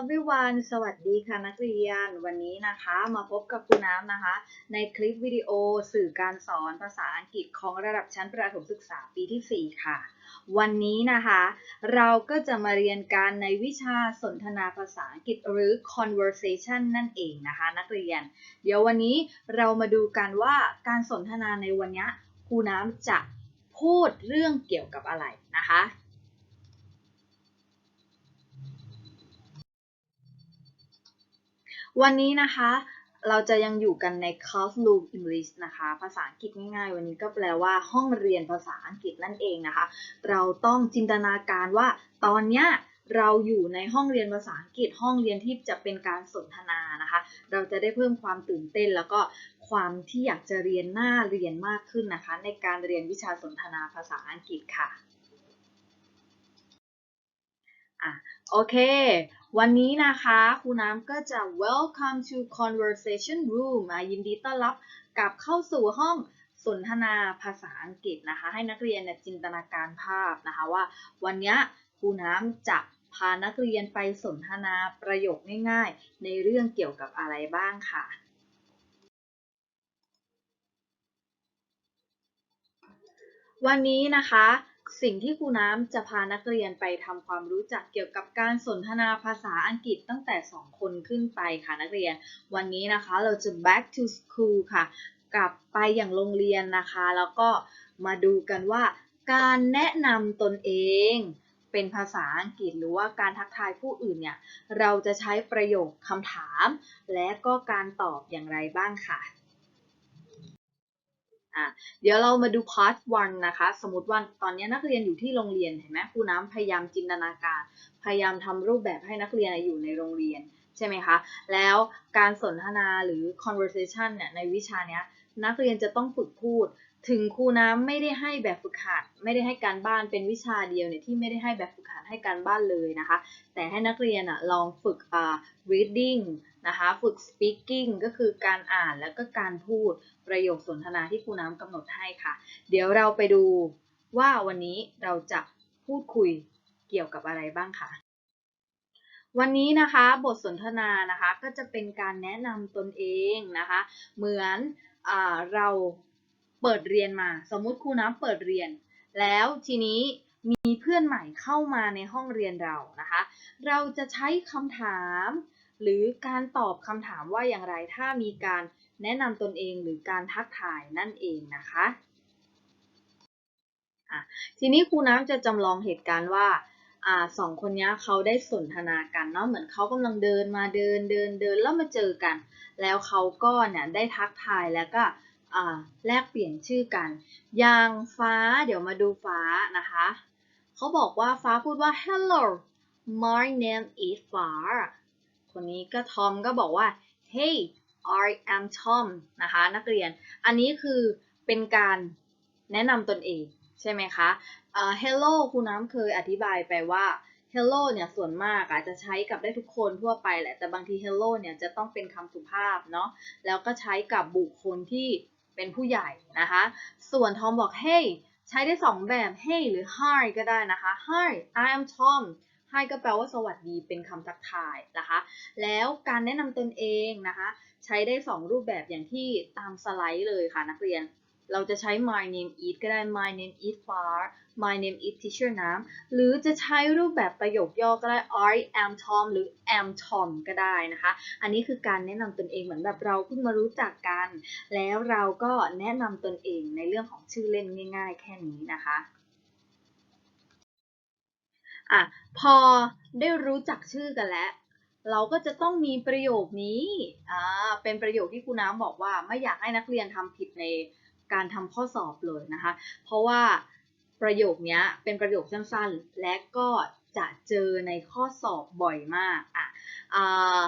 everyone สวัสดีค่ะนักเรียน วันนี้นะคะมาพบกับครูน้ำนะคะ ในคลิปวิดีโอสื่อการสอนภาษาอังกฤษของระดับชั้นประถมศึกษาปีที่ 4 ค่ะ วันนี้นะคะ เราก็จะมาเรียนการในวิชาสนทนาภาษาอังกฤษหรือ conversation นั่นเองนะคะ นักเรียน เดี๋ยววันนี้เรามาดูกันว่าการสนทนาในวันนี้ครูน้ำจะพูดเรื่องเกี่ยวกับอะไรนะคะ วันนี้นะคะ เราจะยังอยู่กันใน classroom English นะคะ ภาษาอังกฤษง่ายๆ วันนี้ก็แปลว่าห้องเรียนภาษาอังกฤษนั่นเองนะคะ เราต้องจินตนาการว่าตอนเนี้ยเราอยู่ในห้องเรียนภาษาอังกฤษห้องเรียนที่จะเป็นการสนทนานะคะ เราจะได้เพิ่มความตื่นเต้นแล้วก็ความที่อยากจะเรียนหน้าเรียนมากขึ้นนะคะ ในการเรียนวิชาสนทนาภาษาอังกฤษค่ะอะโอเค วันนี้นะคะครูน้ำก็จะ welcome to conversation room อะยินดีต้อนรับกลับเข้าสู่ห้องสนทนาภาษาอังกฤษนะคะ ให้นักเรียนจินตนาการภาพนะคะว่า วันนี้ครูน้ำจะพานักเรียนไปสนทนาประโยคง่ายๆ ในเรื่องเกี่ยวกับอะไรบ้างค่ะ วันนี้นะคะ สิ่งที่ครูน้ำจะพานักเรียนไปทำความรู้จักเกี่ยวกับการสนทนาภาษาอังกฤษตั้งแต่ 2 คนขึ้นไปค่ะนักเรียน วันนี้นะคะเราจะ back to school ค่ะ กลับไปอย่างโรงเรียนนะคะ แล้วก็มาดูกันว่า การแนะนำตนเองเป็นภาษาอังกฤษหรือว่าการทักทายผู้อื่นเนี่ย เราจะใช้ประโยคคำถาม และก็การตอบอย่างไรบ้างค่ะ อะเดี๋ยวเรามาดู part one นะคะ สมมติว่าตอนนี้นักเรียนอยู่ที่โรงเรียนเห็นไหมครูน้ำพยายามจินตนาการ พยายามทำรูปแบบให้นักเรียนอยู่ในโรงเรียนใช่ไหมคะ แล้วการสนทนาหรือ conversation เนี่ยในวิชาเนี้ยนักเรียนจะต้องฝึกพูด ถึงครูน้ำไม่ได้ให้แบบฝึกหัด ไม่ได้ให้การบ้านเป็นวิชาเดียวเนี่ยที่ไม่ได้ให้แบบฝึกหัดให้การบ้านเลยนะคะ แต่ให้นักเรียนอะลองฝึกอ่า reading นะคะ ฝึก speaking ก็คือการอ่านแล้วก็การพูดประโยคสนทนาที่ครูน้ำกำหนดให้ค่ะ เดี๋ยวเราไปดูว่าวันนี้เราจะพูดคุยเกี่ยวกับอะไรบ้างค่ะ วันนี้นะคะบทสนทนานะคะก็จะเป็นการแนะนำตนเองนะคะ เหมือนอเราเปิดเรียนมา สมมุติครูน้ำเปิดเรียน แล้วทีนี้มีเพื่อนใหม่เข้ามาในห้องเรียนเรานะคะ เราจะใช้คำถาม หรือการตอบคำถามว่าอย่างไรถ้ามีการแนะนำตนเองหรือการทักทายนั่นเองนะคะะทีนี้ครูน้ำจะจำลองเหตุการณ์ว่าอ่าสองคนนี้เขาได้สนทนากันเนาะเหมือนเขากำลังเดินมาเดินเดินเดินแล้วมาเจอกัน แล้วเขาก็เนี่ยได้ทักทายแล้วก็แลกเปลี่ยนชื่อกัน อย่างฟ้าเดี๋ยวมาดูฟ้านะคะ เขาบอกว่าฟ้าพูดว่า hello my name is ฟ้า คนนี้ก็ทอมก็บอกว่า hey I am Tom นะคะ นักเรียน อันนี้คือเป็นการแนะนำตนเอง ใช่ไหมคะอ่า hello ครูน้ำเคยอธิบายไปว่า hello เนี่ยส่วนมากอาจจะใช้กับได้ทุกคนทั่วไปแหละ แต่บางที hello เนี่ยจะต้องเป็นคำสุภาพเนาะ แล้วก็ใช้กับบุคคลที่เป็นผู้ใหญ่นะคะ ส่วนทอมบอก hey ใช้ได้สองแบบ hey หรือ hi ก็ได้นะคะ hi I am Tom hi ก็แปลว่าสวัสดีเป็นคำทักทายนะคะ แล้วการแนะนำตนเองนะคะ ใช้ได้ 2 รูปแบบอย่างที่ตามสไลด์เลยค่ะนักเรียน เราจะใช้ my name is ก็ได้ my name is far my name is teacher น้ำหรือจะใช้รูปแบบประโยคย่อก็ได้ I am Tom หรือ am Tom ก็ได้นะคะ อันนี้คือการแนะนำตนเองเหมือนแบบเราเพิ่งมารู้จักกัน แล้วเราก็แนะนำตนเองในเรื่องของชื่อเล่นง่าย ๆ แค่นี้นะคะ อะพอได้รู้จักชื่อกันแล้ว เราก็จะต้องมีประโยคนี้อ่าเป็นประโยคที่ครูน้ำบอกว่าไม่อยากให้นักเรียนทำผิดในการทำข้อสอบเลยนะคะ เพราะว่าประโยคนี้เป็นประโยคสั้นๆ และก็จะเจอในข้อสอบบ่อยมากอะอ่า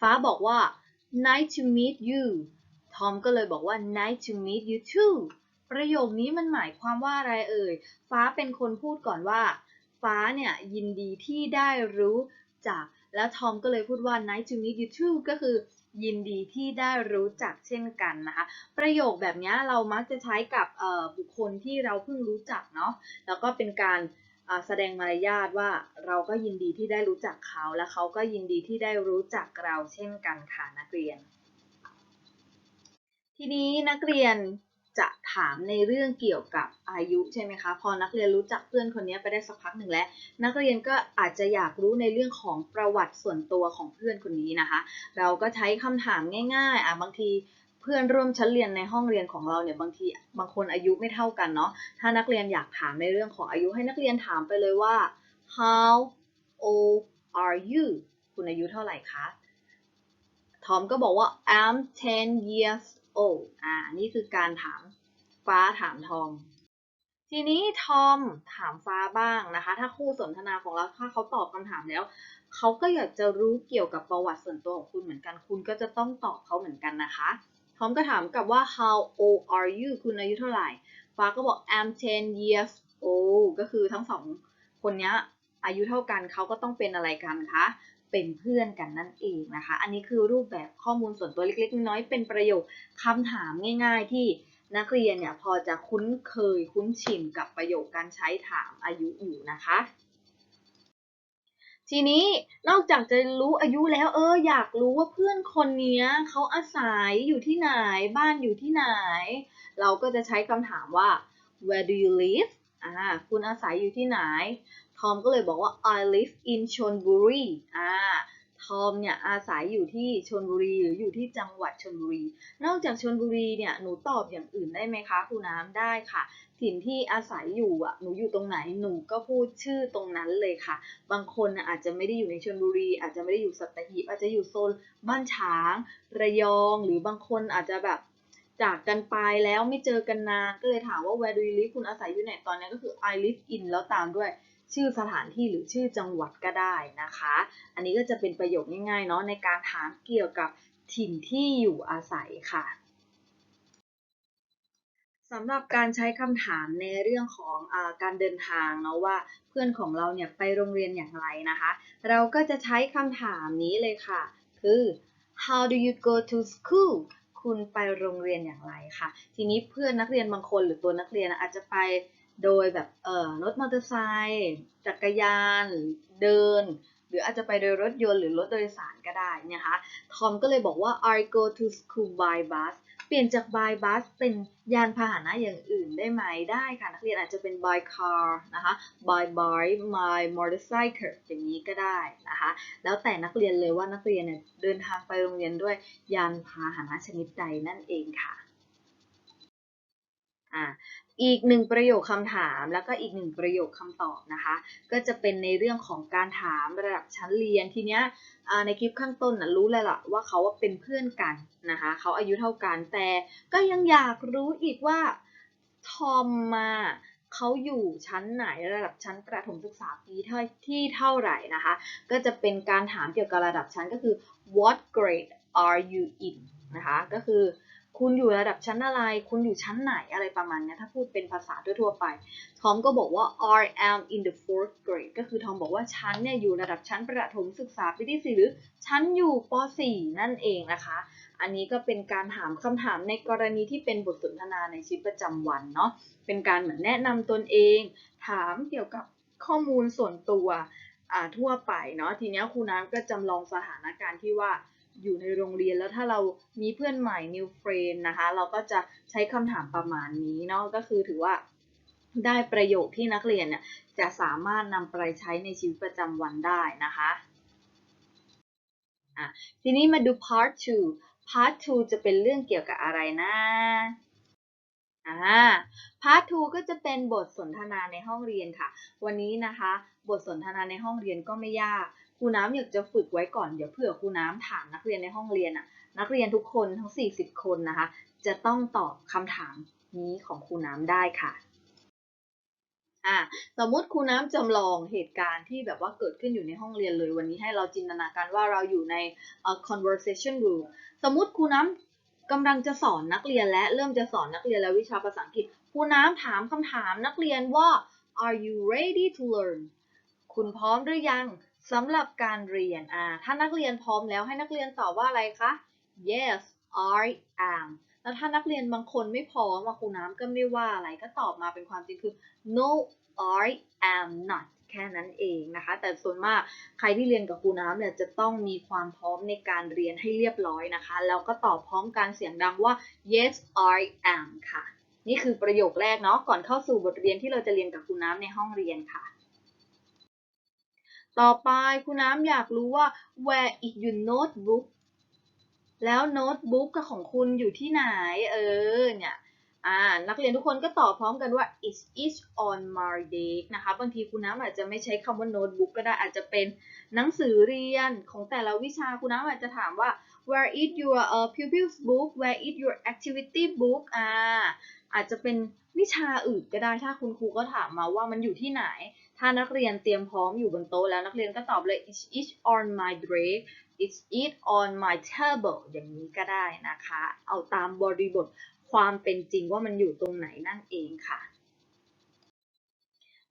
ฟ้าบอกว่า nice to meet you ทอมก็เลยบอกว่า nice to meet you too ประโยคนี้มันหมายความว่าอะไรเอ่ย ฟ้าเป็นคนพูดก่อนว่า ฟ้าเนี่ยยินดีที่ได้รู้จักแล้วทอมก็เลยพูดว่า nice to meet you too ก็คือยินดีที่ได้รู้จักเช่นกันนะคะ ประโยคแบบนี้เรามักจะใช้กับบุคคลที่เราเพิ่งรู้จักเนาะแล้วก็เป็นการแสดงมารยาทว่าเราก็ยินดีที่ได้รู้จักเขา และเขาก็ยินดีที่ได้รู้จักเราเช่นกันค่ะนักเรียน ทีนี้นักเรียน จะถามในเรื่องเกี่ยวกับอายุใช่ไหมคะ พอนักเรียนรู้จักเพื่อนคนนี้ไปได้สักพักหนึ่งแล้ว นักเรียนก็อาจจะอยากรู้ในเรื่องของประวัติส่วนตัวของเพื่อนคนนี้นะคะ เราก็ใช้คำถามง่ายๆอะบางทีเพื่อนร่วมชั้นเรียนในห้องเรียนของเราเนี่ยบางทีบางคนอายุไม่เท่ากันเนาะ ถ้านักเรียนอยากถามในเรื่องของอายุให้นักเรียนถามไปเลยว่า how old are you คุณอายุเท่าไหร่คะ ทอมก็บอกว่า I'm 10 years old อ่า นี่คือการถามฟ้าถามทอม ทีนี้ทอมถามฟ้าบ้างนะคะ ถ้าคู่สนทนาของเราถ้าเขาตอบคำถามแล้ว เขาก็อยากจะรู้เกี่ยวกับประวัติส่วนตัวของคุณเหมือนกัน คุณก็จะต้องตอบเขาเหมือนกันนะคะ ทอมก็ถามกลับว่า how old are you คุณอายุเท่าไหร่ ฟ้าก็บอก I'm 10 years old ก็คือทั้งสองคนนี้อายุเท่ากันเขาก็ต้องเป็นอะไรกันคะ เป็นเพื่อนกันนั่นเองนะคะ อันนี้คือรูปแบบข้อมูลส่วนตัวเล็ก ๆ น้อยๆเป็นประโยคคำถามง่าย ๆ ที่นักเรียนเนี่ยพอจะคุ้นเคยคุ้นชินกับประโยคการใช้ถามอายุอยู่นะคะ ทีนี้นอกจากจะรู้อายุแล้วเอออยากรู้ว่าเพื่อนคนนี้เขาอาศัยอยู่ที่ไหนบ้านอยู่ที่ไหน เราก็จะใช้คำถามว่า where do you live อ่าคุณอาศัยอยู่ที่ไหน ทอมก็เลยบอกว่า I live in Chonburi อ่าทอมเนี่ยอาศัยอยู่ที่ชลบุรีหรืออยู่ที่จังหวัดชลบุรี นอกจากชลบุรีเนี่ยหนูตอบอย่างอื่นได้ไหมคะครูน้ำได้ค่ะ ถิ่นที่อาศัยอยู่อะหนูอยู่ตรงไหนหนูก็พูดชื่อตรงนั้นเลยค่ะ บางคนอาจจะไม่ได้อยู่ในชลบุรี อาจจะไม่ได้อยู่สัตหีบอาจจะอยู่โซนบ้านฉาง ระยอง หรือบางคนอาจจะแบบจากกันไปแล้วไม่เจอกันนานก็เลยถามว่า where do you live คุณอาศัยอยู่ไหนตอนนี้ก็คือ I live in แล้วตามด้วย ชื่อสถานที่หรือชื่อจังหวัดก็ได้นะคะ อันนี้ก็จะเป็นประโยคง่ายๆเนาะในการถามเกี่ยวกับถิ่นที่อยู่อาศัยค่ะสำหรับการใช้คำถามในเรื่องของอการเดินทางเนาะว่าเพื่อนของเราเนี่ยไปโรงเรียนอย่างไรนะคะ เราก็จะใช้คำถามนี้เลยค่ะ คือ how do you go to school คุณไปโรงเรียนอย่างไรค่ะ ทีนี้เพื่อนนักเรียนบางคนหรือตัวนักเรียนอาจจะไป โดยแบบเอ่อรถมอเตอร์ไซค์จักรยานเดิน หรืออาจจะไปโดยรถยนต์หรือรถโดยสารก็ได้นะคะทอมก็เลยบอกว่า I go to school by bus เปลี่ยนจาก by bus เป็นยานพาหนะอย่างอื่นได้ไหมได้ค่ะนักเรียนอาจจะเป็น by car นะคะ by bike by motorcycle อย่างนี้ก็ได้นะคะแล้วแต่นักเรียนเลยว่านักเรียนเนี่ยเดินทางไปโรงเรียนด้วยยานพาหนะชนิดใดนั่นเองค่ะ อีกหนึ่งประโยคคำถามแล้วก็อีกหนึ่งประโยคคำตอบนะคะ ก็จะเป็นในเรื่องของการถามระดับชั้นเรียนทีเนี้ยในคลิปข้างต้นนะรู้เลยล่ะว่าเขาเป็นเพื่อนกันนะคะเขาอายุเท่ากันแต่ก็ยังอยากรู้อีกว่าทอมมาเขาอยู่ชั้นไหนระดับชั้นประถมศึกษาปีที่เท่าไหร่นะคะ ก็จะเป็นการถามเกี่ยวกับระดับชั้นก็คือ what grade are you in นะคะก็คือ คุณอยู่ระดับชั้นอะไร คุณอยู่ชั้นไหนอะไรประมาณนี้ถ้าพูดเป็นภาษาทั่วๆไป ทอมก็บอกว่า I am in the fourth grade ก็คือทอมบอกว่าชั้นเนี่ยอยู่ระดับชั้นประถมศึกษาปีที่4หรือชั้นอยู่ป .4 นั่นเองนะคะ อันนี้ก็เป็นการถามคำถามในกรณีที่เป็นบทสนทนาในชีวิตประจำวันเนาะ เป็นการเหมือนแนะนำตนเอง ถามเกี่ยวกับข้อมูลส่วนตัวทั่วไปเนาะ ทีนี้ครูน้ำก็จำลองสถานการณ์ที่ว่า อยู่ในโรงเรียนแล้วถ้าเรามีเพื่อนใหม่ new friend นะคะ เราก็จะใช้คำถามประมาณนี้เนาะก็คือถือว่าได้ประโยคที่นักเรียนเนี่ยจะสามารถนำไปใช้ในชีวิตประจำวันได้นะคะะทีนี้มาดู part 2 part 2 จะเป็นเรื่องเกี่ยวกับอะไรนะอ่า part 2 ก็จะเป็นบทสนทนาในห้องเรียนค่ะ วันนี้นะคะ บทสนทนาในห้องเรียนก็ไม่ยากครูน้ำอยากจะฝึกไว้ก่อนเดี๋ยวเผื่อครูน้ำถามนักเรียนในห้องเรียนอะ นักเรียนทุกคนทั้ง 40 คนนะคะ จะต้องตอบคำถามนี้ของครูน้ำได้ค่ะอ่าสมมติครูน้ำจำลองเหตุการณ์ที่แบบว่าเกิดขึ้นอยู่ในห้องเรียนเลยวันนี้ให้เราจินตนาการว่าเราอยู่ใน conversation room สมมติครูน้ำกำลังจะสอนนักเรียนและเริ่มจะสอนนักเรียนแล้ววิชาภาษาอังกฤษครูน้ำถามคำถามนักเรียนว่า are you ready to learn คุณพร้อมหรือยังสำหรับการเรียนอ่าถ้านักเรียนพร้อมแล้วให้นักเรียนตอบว่าอะไรคะ yes I am แล้วถ้านักเรียนบางคนไม่พร้อมครูน้ำก็ไม่ว่าอะไรก็ตอบมาเป็นความจริงคือ no I am not แค่นั้นเองนะคะ แต่ส่วนมากใครที่เรียนกับครูน้ำเนี่ยจะต้องมีความพร้อมในการเรียนให้เรียบร้อยนะคะ แล้วก็ตอบพร้อมการเสียงดังว่า yes I am ค่ะ นี่คือประโยคแรกเนาะก่อนเข้าสู่บทเรียนที่เราจะเรียนกับครูน้ำในห้องเรียนค่ะ ต่อไปครูน้ำอยากรู้ว่า where is your notebook แล้วโน้ตบุ๊กของคุณอยู่ที่ไหน เออ เนี่ยอ่านักเรียนทุกคนก็ตอบพร้อมกันว่า it is on my desk นะคะ บางทีคุณน้ำอาจจะไม่ใช้คำว่าโน้ตบุ๊กก็ได้ อาจจะเป็นหนังสือเรียนของแต่ละวิชา คุณน้ำอาจจะถามว่า where is your uh, pupils book where is your activity book อ่า อาจจะเป็นวิชาอื่นก็ได้ ถ้าคุณครูก็ถามมาว่ามันอยู่ที่ไหน ถ้านักเรียนเตรียมพร้อมอยู่บนโต๊ะแล้วนักเรียนก็ตอบเลย it is on my desk it's it on my table อย่างนี้ก็ได้นะคะ เอาตามบริบทความเป็นจริงว่ามันอยู่ตรงไหนนั่นเองค่ะ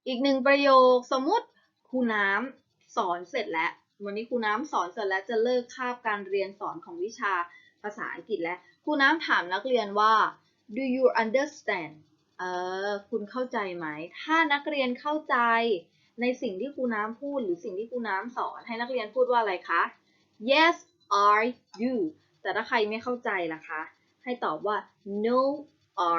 อีกหนึ่งประโยคสมมุติครูน้ำสอนเสร็จแล้ว วันนี้ครูน้ำสอนเสร็จแล้วจะเลิกคาบการเรียนสอนของวิชาภาษาอังกฤษแล้วครูน้ำถามนักเรียนว่า do you understand เออคุณเข้าใจไหม ถ้านักเรียนเข้าใจในสิ่งที่ครูน้ำพูดหรือสิ่งที่ครูน้ำสอน ให้นักเรียนพูดว่าอะไรคะ yes I do แต่ถ้าใครไม่เข้าใจล่ะคะ ให้ตอบว่า no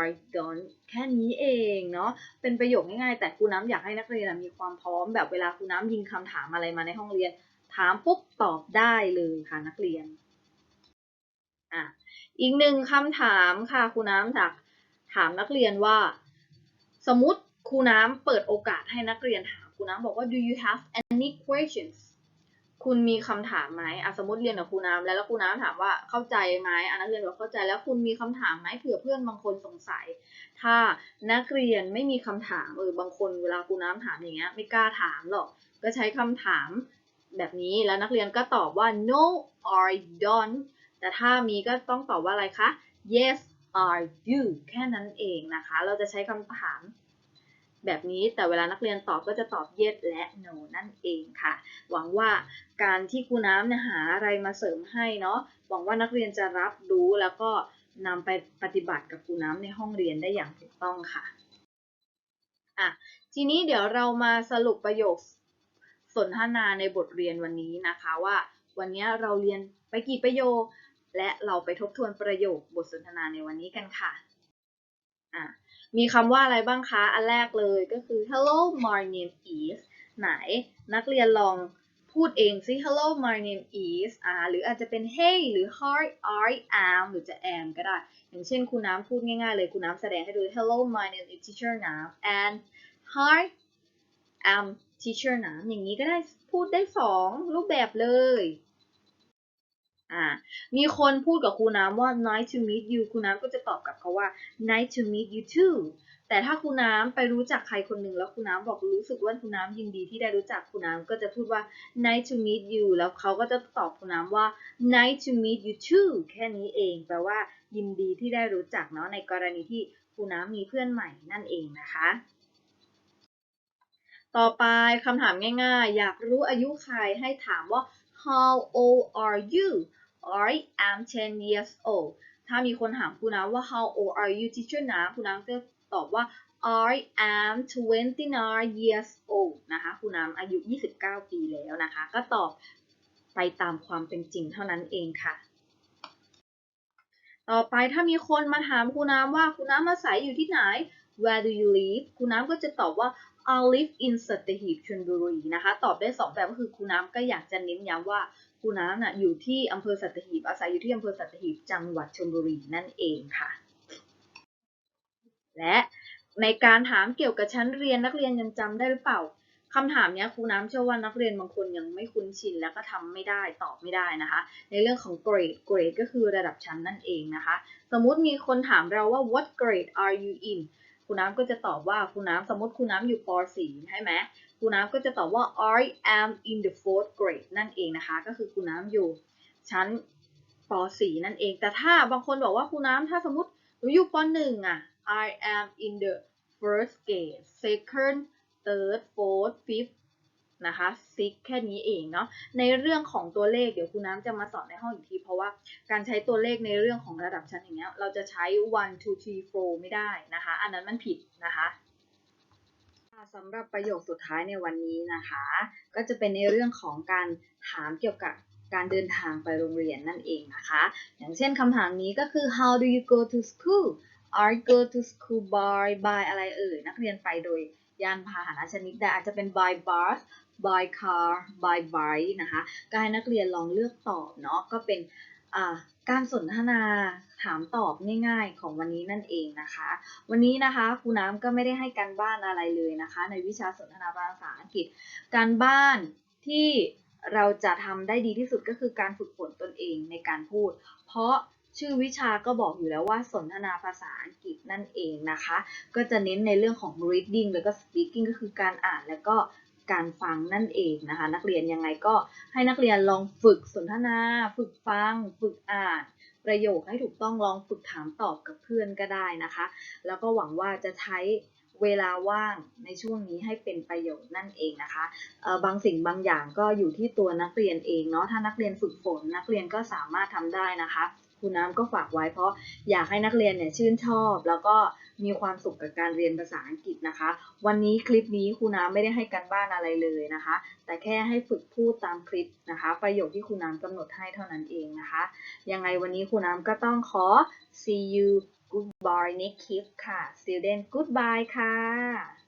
I don't แค่นี้เองเนาะ เป็นประโยคง่ายๆ แต่ครูน้ำอยากให้นักเรียนมีความพร้อมแบบเวลาครูน้ำยิงคำถามอะไรมาในห้องเรียน ถามปุ๊บตอบได้เลยค่ะนักเรียน อะ อีกหนึ่งคำถามค่ะครูน้ำจาก ถามนักเรียนว่า สมมติครูน้ำเปิดโอกาสให้นักเรียนถามครูน้ำบอกว่า do you have any questions คุณมีคำถามไหมอะสมมติเรียนกับครูน้ำแล้วแล้วครูน้ำถามว่าเข้าใจไหมอะนักเรียนบอกเข้าใจแล้วคุณมีคำถามไหมเผื่อเพื่อนบางคนสงสัย ถ้านักเรียนไม่มีคำถามเออบางคนเวลาครูน้ำถามอย่างเงี้ยไม่กล้าถามหรอกก็ใช้คำถามแบบนี้แล้วนักเรียนก็ตอบว่า no I don't แต่ถ้ามีก็ต้องตอบว่าอะไรคะ yes I do แค่นั้นเองนะคะ เราจะใช้คำถามแบบนี้แต่เวลานักเรียนตอบก็จะตอบ yes และ no นั่นเองค่ะ หวังว่าการที่ครูน้ำหาอะไรมาเสริมให้เนาะหวังว่านักเรียนจะรับรู้แล้วก็นำไปปฏิบัติกับครูน้ำในห้องเรียนได้อย่างถูกต้องค่ะอะทีนี้เดี๋ยวเรามาสรุปประโยคสนทนาในบทเรียนวันนี้นะคะว่า วันนี้เราเรียนไปกี่ประโยค และเราไปทบทวนประโยคบทสนทนาในวันนี้กันค่ะะมีคำว่าอะไรบ้างคะ อันแรกเลยก็คือ hello my name is ไหนนักเรียนลองพูดเองสิ hello my name is อ่าหรืออาจจะเป็น hey หรือ hi I am หรือจะ am ก็ได้ อย่างเช่นครูน้ำพูดง่ายๆเลย ครูน้ำแสดงให้ดู hello my name is teacher น้ำ and hi am teacher น้ำอย่างนี้ก็ได้พูดได้สองรูปแบบเลย อ่า มีคนพูดกับครูน้ำว่า nice to meet you ครูน้ำก็จะตอบกลับเขาว่า nice to meet you too แต่ถ้าครูน้ำไปรู้จักใครคนหนึ่งแล้วครูน้ำบอกรู้สึกว่าครูน้ำยินดีที่ได้รู้จักครูน้ำก็จะพูดว่า nice to meet you แล้วเขาก็จะตอบครูน้ำว่า nice to meet you too แค่นี้เอง แปลว่ายินดีที่ได้รู้จักเนาะในกรณีที่ครูน้ำมีเพื่อนใหม่นั่นเองนะคะ ต่อไปคำถามง่ายๆ อยากรู้อายุใครให้ถามว่า how old are you I am 10 years old ถ้ามีคนถามครูน้ำว่า how old are you teacher น้ำครูน้ำก็ตอบว่า I am 29 years old นะคะครูน้ำอายุ 29 ปีแล้วนะคะ ก็ตอบไปตามความเป็นจริงเท่านั้นเองค่ะ ต่อไปถ้ามีคนมาถามครูน้ำว่าครูน้ำอาศัยอยู่ที่ไหน Where do you live ครูน้ำก็จะตอบว่า I live in สัตหีบชลบุรีนะคะ ตอบได้สองแบบก็คือครูน้ำก็อยากจะเน้นย้ำว่า ครูน้ำน่ะอยู่ที่อำเภอสัตหีบอาศัยอยู่ที่อำเภอสัตหีบจังหวัดชลบุรีนั่นเองค่ะ และในการถามเกี่ยวกับชั้นเรียนนักเรียนยังจำได้หรือเปล่าคำถามนี้ครูน้ำเชื่อว่านักเรียนบางคนยังไม่คุ้นชินแล้วก็ทำไม่ได้ตอบไม่ได้นะคะ ในเรื่องของ grade grade ก็คือระดับชั้นนั่นเองนะคะ สมมุติมีคนถามเราว่า what grade are you in ครูน้ำก็จะตอบว่าครูน้ำสมมติครูน้ำอยู่ป .4 ใช่ไหมครูน้ำก็จะตอบว่า I am in the fourth grade นั่นเองนะคะ ก็คือครูน้ำอยู่ชั้นป .4 นั่นเอง แต่ถ้าบางคนบอกว่าครูน้ำถ้าสมมติหนูอยู่ป .1 อะ I am in the first grade second third fourth fifth นะคะ six แค่นี้เองเนาะในเรื่องของตัวเลขเดี๋ยวครูน้ำจะมาสอนในห้องอีกที เพราะว่าการใช้ตัวเลขในเรื่องของระดับชั้นอย่างเงี้ยเราจะใช้ one two three four ไม่ได้นะคะ อันนั้นมันผิดนะคะสำหรับประโยคสุดท้ายในวันนี้นะคะ ก็จะเป็นในเรื่องของการถามเกี่ยวกับการเดินทางไปโรงเรียนนั่นเองนะคะ อย่างเช่นคำถามนี้ก็คือ how do you go to school are you go to school by by อะไรเอ่ยนักเรียนไปโดยยานพาหนะชนิดใดอาจจะเป็น by bus by car by bike นะคะก็ให้นักเรียนลองเลือกตอบเนาะก็เป็นการสนทนาถามตอบง่ายๆของวันนี้นั่นเองนะคะ วันนี้นะคะครูน้ำก็ไม่ได้ให้การบ้านอะไรเลยนะคะ ในวิชาสนทนาภาษาอังกฤษ การบ้านที่เราจะทำได้ดีที่สุดก็คือการฝึกฝนตนเองในการพูด เพราะชื่อวิชาก็บอกอยู่แล้วว่าสนทนาภาษาอังกฤษนั่นเองนะคะ ก็จะเน้นในเรื่องของ reading แล้วก็ speaking ก็คือการอ่านแล้วก็ การฟังนั่นเองนะคะ นักเรียนยังไงก็ให้นักเรียนลองฝึกสนทนา ฝึกฟัง ฝึกอ่าน ประโยคให้ถูกต้องลองฝึกถามตอบกับเพื่อนก็ได้นะคะ แล้วก็หวังว่าจะใช้เวลาว่างในช่วงนี้ให้เป็นประโยชน์นั่นเองนะคะ บางสิ่งบางอย่างก็อยู่ที่ตัวนักเรียนเองเนาะ ถ้านักเรียนฝึกฝน นักเรียนก็สามารถทำได้นะคะ ครูน้ำก็ฝากไว้เพราะอยากให้นักเรียนเนี่ยชื่นชอบ แล้วก็ มีความสุขกับการเรียนภาษาอังกฤษนะคะ วันนี้คลิปนี้ครูน้ำไม่ได้ให้กันบ้านอะไรเลยนะคะ แต่แค่ให้ฝึกพูดตามคลิปนะคะ ประโยคที่ครูน้ำกำหนดให้เท่านั้นเองนะคะ ยังไงวันนี้ครูน้ำก็ต้องขอ see you goodbye next clip ค่ะ student goodbye ค่ะ